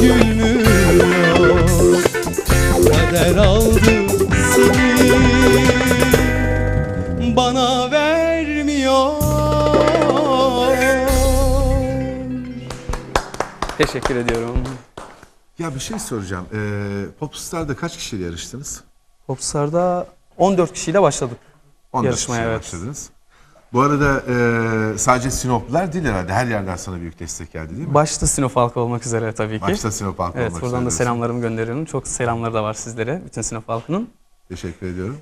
gülmüyor Kader aldı seni Bana vermiyor Teşekkür ediyorum. Ya bir şey soracağım. Ee, Popstar'da kaç kişiyle yarıştınız? Popstar'da 14 kişiyle başladık. 14 Yarışmaya, kişiyle evet. başladınız. Bu arada e, sadece Sinoplular değil herhalde. Her yerden sana büyük destek geldi değil mi? Başta Sinop halkı olmak üzere tabii ki. Başta Sinop halkı Evet olmak buradan da üzere. selamlarımı gönderiyorum. Çok selamları da var sizlere, bütün Sinop halkının. Teşekkür ediyorum.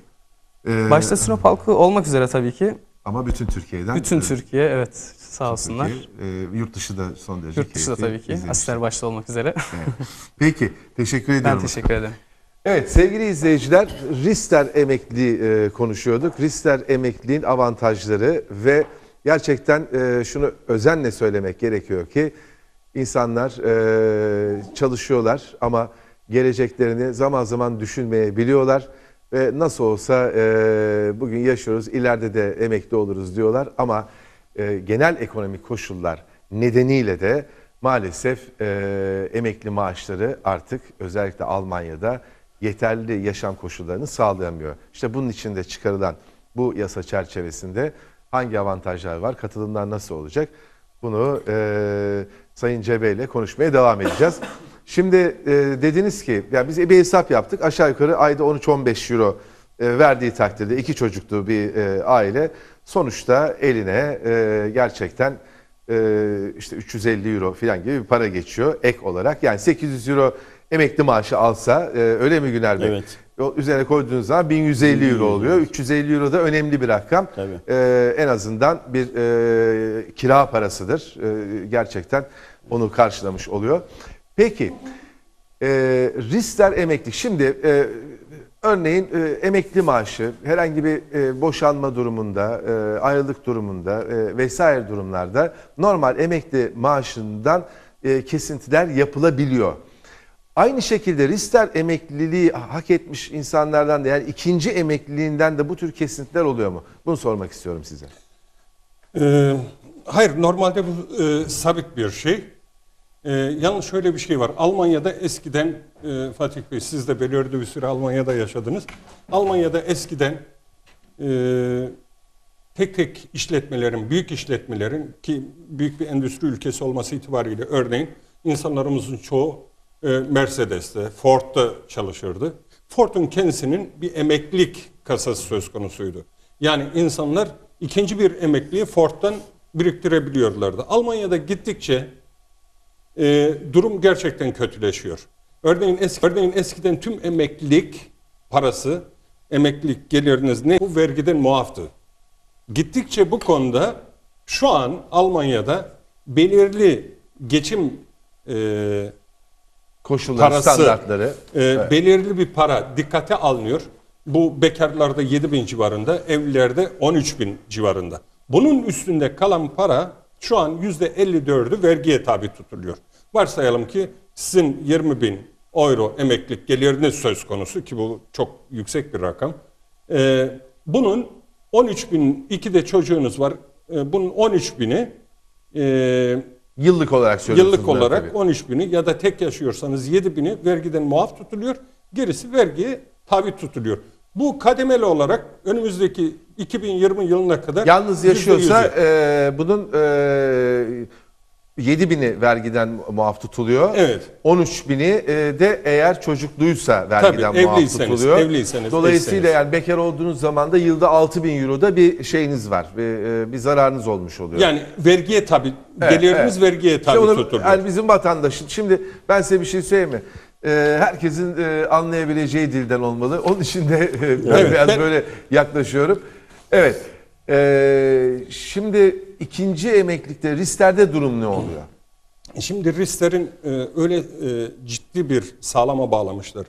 Ee, Başta Sinop halkı olmak üzere tabii ki. Ama bütün Türkiye'den. Bütün e, Türkiye evet sağ olsunlar. Türkiye, e, yurt dışı da son derece Yurt dışı da tabii ki. Asisler başta olmak üzere. Evet. Peki, teşekkür ediyorum. ben teşekkür ederim. Evet sevgili izleyiciler Rister emekli e, konuşuyorduk. Rister emekliliğin avantajları ve gerçekten e, şunu özenle söylemek gerekiyor ki insanlar e, çalışıyorlar ama geleceklerini zaman zaman düşünmeyebiliyorlar ve nasıl olsa e, bugün yaşıyoruz ileride de emekli oluruz diyorlar ama e, genel ekonomik koşullar nedeniyle de maalesef e, emekli maaşları artık özellikle Almanya'da yeterli yaşam koşullarını sağlayamıyor. İşte bunun için de çıkarılan bu yasa çerçevesinde hangi avantajlar var, katılımlar nasıl olacak? Bunu e, Sayın Cebe ile konuşmaya devam edeceğiz. Şimdi e, dediniz ki, yani biz bir hesap yaptık. Aşağı yukarı ayda 13-15 euro e, verdiği takdirde iki çocuklu bir e, aile sonuçta eline e, gerçekten e, işte 350 euro falan gibi bir para geçiyor ek olarak. Yani 800 euro emekli maaşı alsa e, öyle mi Güner Bey? Evet. Üzerine koyduğunuz zaman 1150 euro oluyor. 350 euro da önemli bir rakam. Tabii. E, en azından bir e, kira parasıdır. E, gerçekten onu karşılamış oluyor. Peki e, Rister emekli. Şimdi e, örneğin e, emekli maaşı herhangi bir e, boşanma durumunda, e, ayrılık durumunda e, vesaire durumlarda normal emekli maaşından e, kesintiler yapılabiliyor. Aynı şekilde Rister emekliliği hak etmiş insanlardan da yani ikinci emekliliğinden de bu tür kesintiler oluyor mu? Bunu sormak istiyorum size. Ee, hayır, normalde bu e, sabit bir şey. Ee, yalnız şöyle bir şey var. Almanya'da eskiden, e, Fatih Bey siz de belirli bir süre Almanya'da yaşadınız. Almanya'da eskiden e, tek tek işletmelerin, büyük işletmelerin ki büyük bir endüstri ülkesi olması itibariyle örneğin insanlarımızın çoğu e, Mercedes'te, Ford'da çalışırdı. Ford'un kendisinin bir emeklilik kasası söz konusuydu. Yani insanlar ikinci bir emekliyi Ford'dan biriktirebiliyorlardı. Almanya'da gittikçe e, durum gerçekten kötüleşiyor. Örneğin, eski, örneğin eskiden tüm emeklilik parası, emeklilik geliriniz ne? Bu vergiden muaftı. Gittikçe bu konuda şu an Almanya'da belirli geçim e, Koşulları, Parası, standartları. e, belirli bir para dikkate alınıyor. Bu bekarlarda 7 bin civarında, evlilerde 13 bin civarında. Bunun üstünde kalan para şu an %54'ü vergiye tabi tutuluyor. Varsayalım ki sizin 20 bin euro emeklilik geliriniz söz konusu ki bu çok yüksek bir rakam. E, bunun 13 bin, iki de çocuğunuz var. E, bunun 13 bini e, Yıllık olarak söylüyorsunuz. Yıllık olarak tabii. 13 bini ya da tek yaşıyorsanız 7 bini vergiden muaf tutuluyor. Gerisi vergiye tabi tutuluyor. Bu kademeli olarak önümüzdeki 2020 yılına kadar Yalnız yaşıyorsa e, bunun e, 7 bini vergiden muaf tutuluyor. Evet. 13 bini e, de eğer çocukluysa vergiden Tabii, muaf evliyseniz, tutuluyor. evliyseniz, Dolayısıyla eşseniz. yani bekar olduğunuz zaman da yılda 6 bin euro da bir şeyiniz var. Bir, e, bir zararınız olmuş oluyor. yani vergiye tabi Evet, geliriniz evet. vergiye İşte tabi onu- tutuluyor. Yani bizim vatandaşın. Şimdi ben size bir şey söyleyeyim mi? Ee, herkesin e, anlayabileceği dilden olmalı. Onun için de e, Evet, biraz ben- böyle yaklaşıyorum. Evet. Ee, şimdi ikinci emeklilikte risklerde durum ne oluyor? Şimdi risklerin e, öyle e, ciddi bir sağlama bağlamışlar.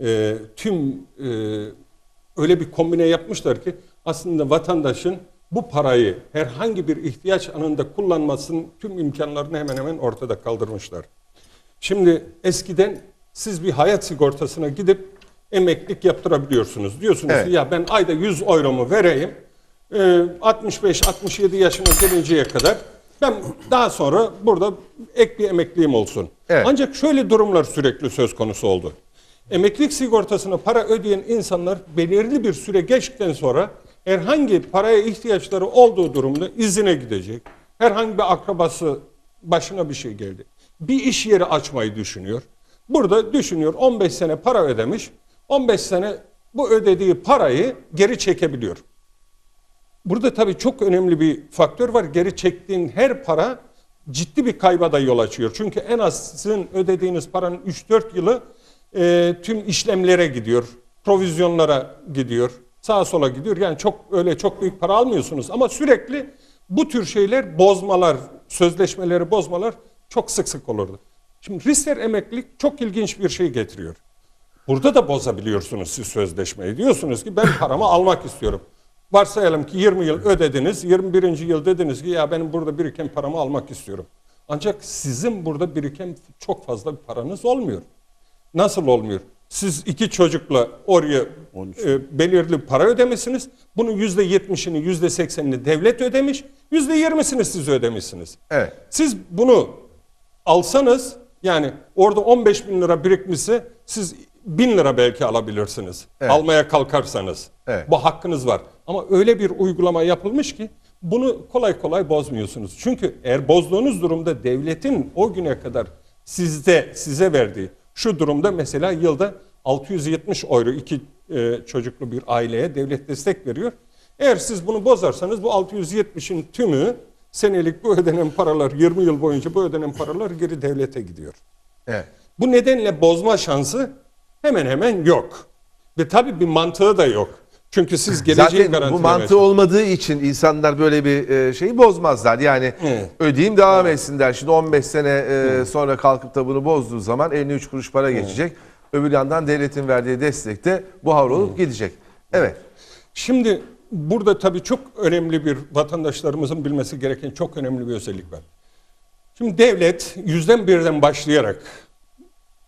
E, tüm e, öyle bir kombine yapmışlar ki aslında vatandaşın bu parayı herhangi bir ihtiyaç anında kullanmasının tüm imkanlarını hemen hemen ortada kaldırmışlar. Şimdi eskiden siz bir hayat sigortasına gidip emeklilik yaptırabiliyorsunuz. Diyorsunuz Evet. ki ya ben ayda 100 euromu vereyim. E, 65-67 yaşına gelinceye kadar Ben daha sonra burada ek bir emekliliğim olsun. Evet. Ancak şöyle durumlar sürekli söz konusu oldu. Emeklilik sigortasına para ödeyen insanlar belirli bir süre geçtikten sonra herhangi paraya ihtiyaçları olduğu durumda izine gidecek. Herhangi bir akrabası başına bir şey geldi. Bir iş yeri açmayı düşünüyor. Burada düşünüyor 15 sene para ödemiş. 15 sene bu ödediği parayı geri çekebiliyor. Burada tabii çok önemli bir faktör var. Geri çektiğin her para ciddi bir kayba da yol açıyor. Çünkü en az sizin ödediğiniz paranın 3-4 yılı e, tüm işlemlere gidiyor. Provizyonlara gidiyor. Sağa sola gidiyor. Yani çok öyle çok büyük para almıyorsunuz. Ama sürekli bu tür şeyler bozmalar, sözleşmeleri bozmalar çok sık sık olurdu. Şimdi Rister emeklilik çok ilginç bir şey getiriyor. Burada da bozabiliyorsunuz siz sözleşmeyi. Diyorsunuz ki ben paramı almak istiyorum. Varsayalım ki 20 yıl ödediniz. 21. yıl dediniz ki ya benim burada biriken paramı almak istiyorum. Ancak sizin burada biriken çok fazla bir paranız olmuyor. Nasıl olmuyor? Siz iki çocukla oraya e, belirli para ödemişsiniz. Bunun yüzde yetmişini, yüzde seksenini devlet ödemiş. Yüzde yirmisini siz ödemişsiniz. Evet. Siz bunu alsanız yani orada 15 bin lira birikmişse siz bin lira belki alabilirsiniz. Evet. Almaya kalkarsanız. Evet. Bu hakkınız var. Ama öyle bir uygulama yapılmış ki bunu kolay kolay bozmuyorsunuz. Çünkü eğer bozduğunuz durumda devletin o güne kadar sizde size verdiği şu durumda mesela yılda 670 euro iki e, çocuklu bir aileye devlet destek veriyor. Eğer siz bunu bozarsanız bu 670'in tümü senelik bu ödenen paralar 20 yıl boyunca bu ödenen paralar geri devlete gidiyor. Evet. Bu nedenle bozma şansı hemen hemen yok. Ve tabii bir mantığı da yok. Çünkü siz geleceği Zaten bu mantığı olmadığı için insanlar böyle bir e, şeyi bozmazlar. Yani Evet. ödeyeyim devam etsin der. Şimdi 15 sene e, sonra kalkıp da bunu bozduğu zaman eline 3 kuruş para geçecek. Öbür yandan devletin verdiği destek de buhar olup gidecek. Evet. Şimdi burada tabii çok önemli bir vatandaşlarımızın bilmesi gereken çok önemli bir özellik var. Şimdi devlet yüzden birden başlayarak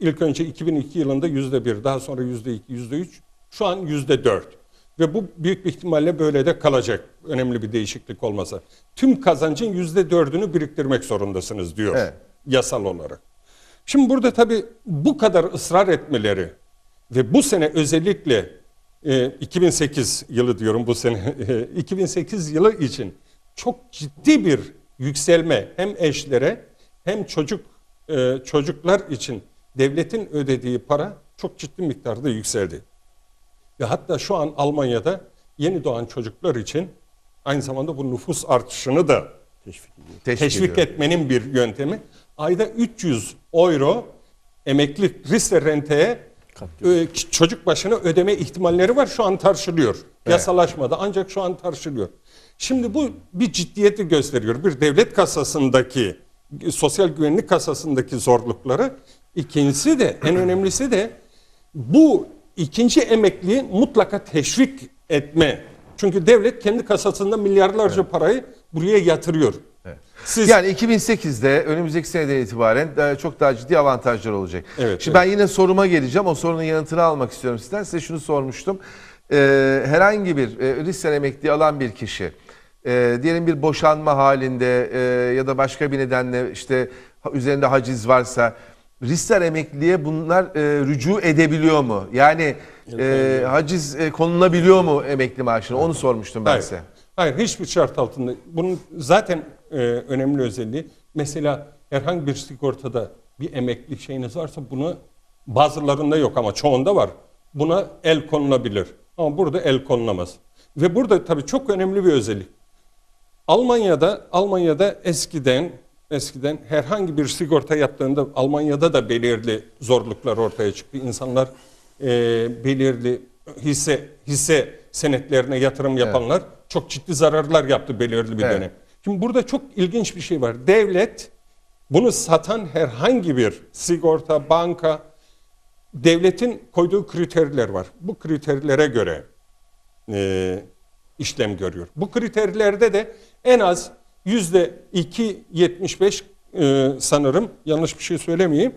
ilk önce 2002 yılında yüzde bir, daha sonra yüzde iki, yüzde üç, şu an yüzde dört. Ve bu büyük bir ihtimalle böyle de kalacak önemli bir değişiklik olmasa. Tüm kazancın yüzde dördünü biriktirmek zorundasınız diyor Evet. yasal olarak. Şimdi burada tabii bu kadar ısrar etmeleri ve bu sene özellikle e, 2008 yılı diyorum bu sene 2008 yılı için çok ciddi bir yükselme hem eşlere hem çocuk e, çocuklar için devletin ödediği para çok ciddi miktarda yükseldi. Ve hatta şu an Almanya'da yeni doğan çocuklar için aynı zamanda bu nüfus artışını da Teşvik, teşvik ediyorum. etmenin bir yöntemi. Ayda 300 euro emekli risk renteye e, çocuk başına ödeme ihtimalleri var. Şu an tartışılıyor. Yasalaşmadı ancak şu an tartışılıyor. Şimdi bu bir ciddiyeti gösteriyor. Bir devlet kasasındaki, sosyal güvenlik kasasındaki zorlukları. İkincisi de, en önemlisi de bu ikinci emekliyi mutlaka teşvik etme. Çünkü devlet kendi kasasında milyarlarca parayı buraya yatırıyor. Siz Yani 2008'de önümüzdeki seneden itibaren daha- çok daha ciddi avantajlar olacak. Evet, Şimdi ben yine soruma geleceğim. O sorunun yanıtını almak istiyorum sizden. Size şunu sormuştum. Ee, herhangi bir e, riskten emekli alan bir kişi e, diyelim bir boşanma halinde e, ya da başka bir nedenle işte üzerinde haciz varsa riskler emekliliğe bunlar e, rücu edebiliyor mu? Yani e, haciz e, konulabiliyor mu emekli maaşına? Onu sormuştum ben Hayır. size. Hayır hiçbir şart altında. Bunun zaten e, önemli özelliği mesela herhangi bir sigortada bir emekli şeyiniz varsa bunu bazılarında yok ama çoğunda var. Buna el konulabilir. Ama burada el konulamaz. Ve burada tabii çok önemli bir özellik. Almanya'da Almanya'da eskiden eskiden herhangi bir sigorta yaptığında Almanya'da da belirli zorluklar ortaya çıktı. İnsanlar e, belirli hisse hisse senetlerine yatırım yapanlar çok ciddi zararlar yaptı belirli bir Evet. dönem. Şimdi burada çok ilginç bir şey var. Devlet bunu satan herhangi bir sigorta, banka devletin koyduğu kriterler var. Bu kriterlere göre e, işlem görüyor. Bu kriterlerde de en az 2.75 e, sanırım yanlış bir şey söylemeyeyim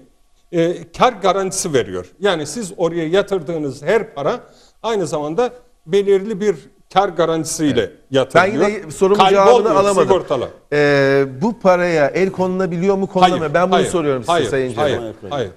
e, kar garantisi veriyor. Yani siz oraya yatırdığınız her para aynı zamanda belirli bir kar garantisiyle Ben yatırılıyor. yine sorumun cevabını alamadım. Sigortalı. Ee, bu paraya el konulabiliyor mu konulmuyor? Hayır, Ben bunu hayır, soruyorum size hayır, Sayın hayır, Cemal. hayır.